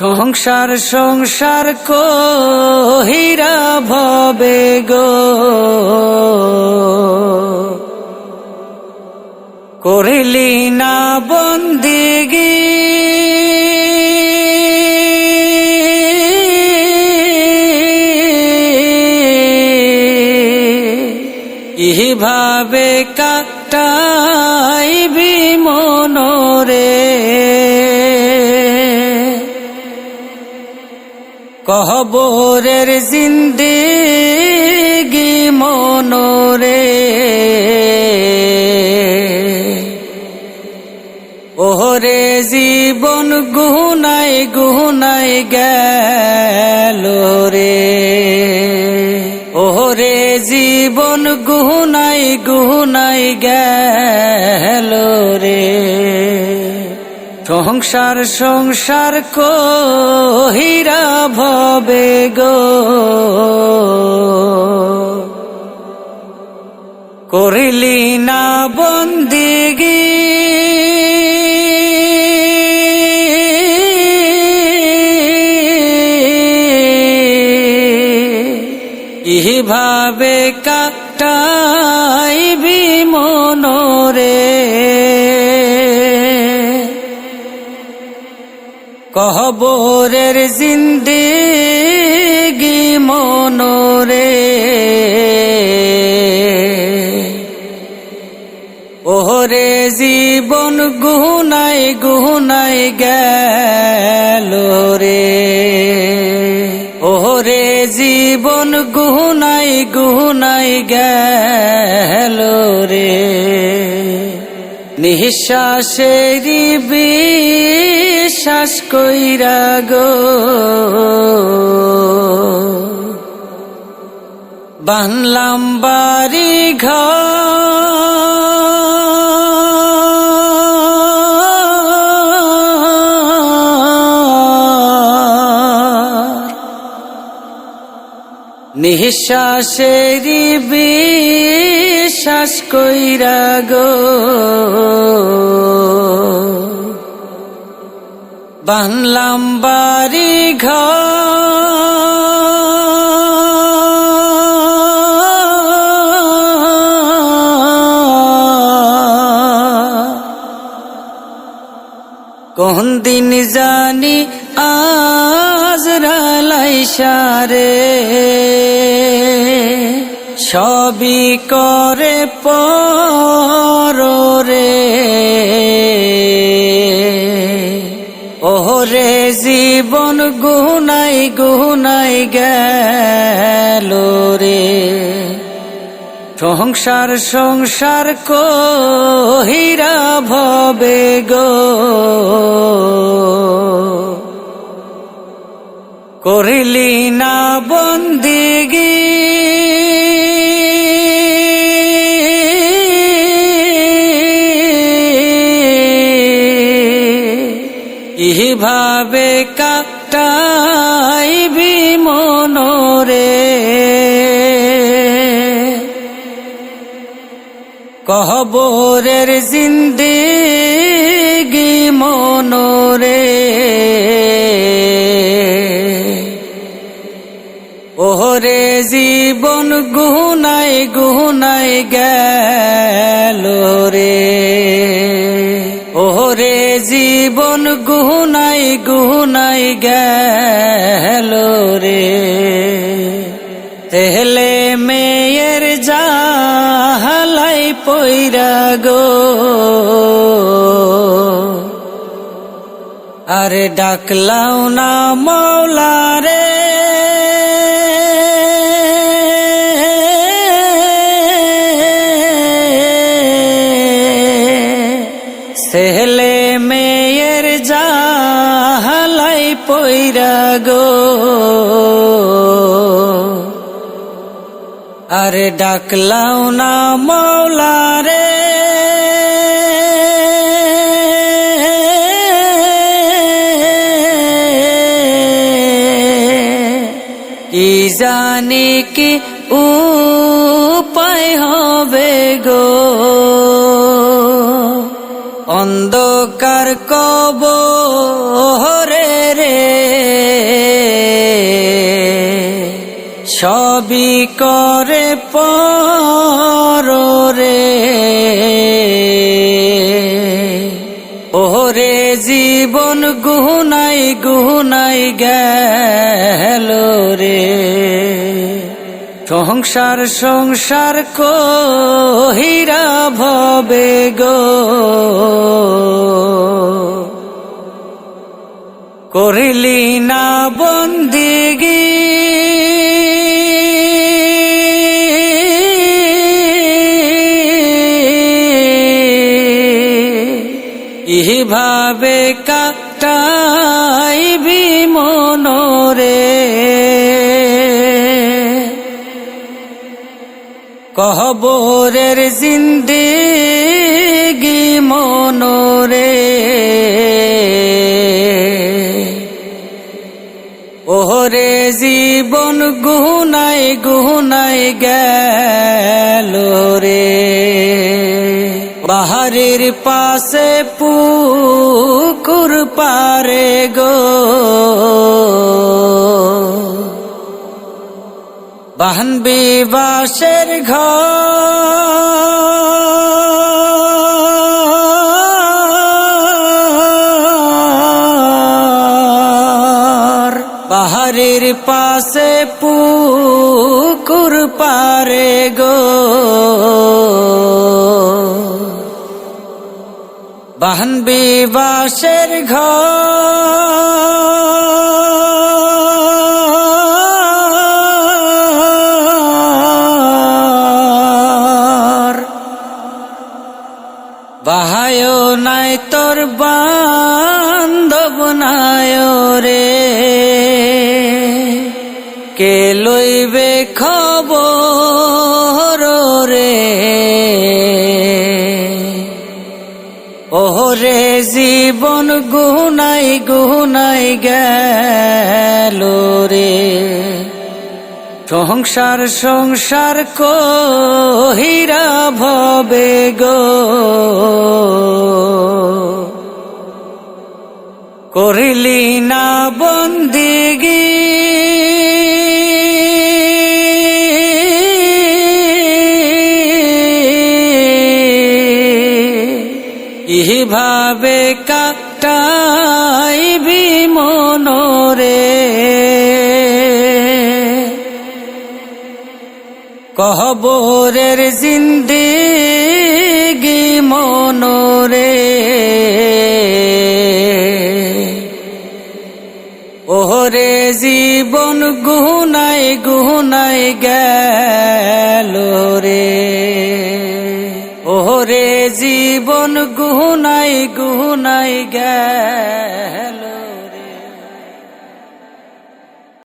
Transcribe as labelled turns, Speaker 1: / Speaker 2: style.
Speaker 1: সংসার সংসার কহিরা ভবে গো। করিলি না বন্দি বন্দিগি ইভাবে কাটাইবি মনরে। কহবরের জিন্দেগি মনরে। ওহরে জীবন গুনাই গুনাই গেল রে ওহরে জীবন গুনাই গুনাই গেল সংসার সংসার কহিরা ভবে গো। করিলি না বন্দিগি। ইভাবে কাটাইবি মনরে। কহবরের জিন্দেগি মনরে। ওহরে জীবন গুনাই গুনাই গেল রে ওহরে জীবন গুনাই গুনাই গেল রে নিঃশ্বাসেরি বিশ্বাস কইরা গো। বানলাম বাড়ি ঘর নিঃশ্বাসেরি বিশ্বাস কইরা গো। বানলাম বাড়ি ঘর কোন দিন জানি আজ রালাই সারে সবই করে পরে ওহরে জীবন গুনাই গুনাই গেল রে। সংসার সংসার কহিরা ভবে গো। করিলি না বন্দিগি। ইভাবে কাটাইবি মনরে। কহবরের জিন্দেগি মনরে। জীবন গুনাই গুনাই গেল রে। ওহরে জীবন গুনাই গুনাই গেল রে। তেহলে মেয়ের জাহালাই পইরা গো। আরে ডাকলাও না মৌলা সেহলে মেয়ের জাহালাই পইরা গো। আরে ডাকলাও না মৌলা রে কি জানি কি উপায় হবে গো? অন্ধকার কব রে। রে সবি করে পে ওরে জীবন গুহনাই গুহনাই গেল রে। সংসার সংসার কহিরা ভবে গো। করিলি না বন্দিগি। ইভাবে কাটাইবি মনরে। কহবরের জিন্দিগি মনরে। ওহরে জীবন গুহুনাই গুহুনাই গেল রে। বাহারের পাশে পুকুর পারে গো। বাহনবি বাসের ঘর। পাহাড়ের পাশে পুকুর পারে গো। বাহনবি বাসের ঘর। কে লইবে খবর রে? ওরে জীবন গুনাই গুনাই গেল রে। সংসার সংসার কহিরা ভবে গো। করিলি না বন্দিগি কহবরের জিন্দিগি মনরে। ওহরে জীবন গুহুনাই গুহুনাই গেল রে। ওহরে জীবন গুহুনাই গুহুনাই গেল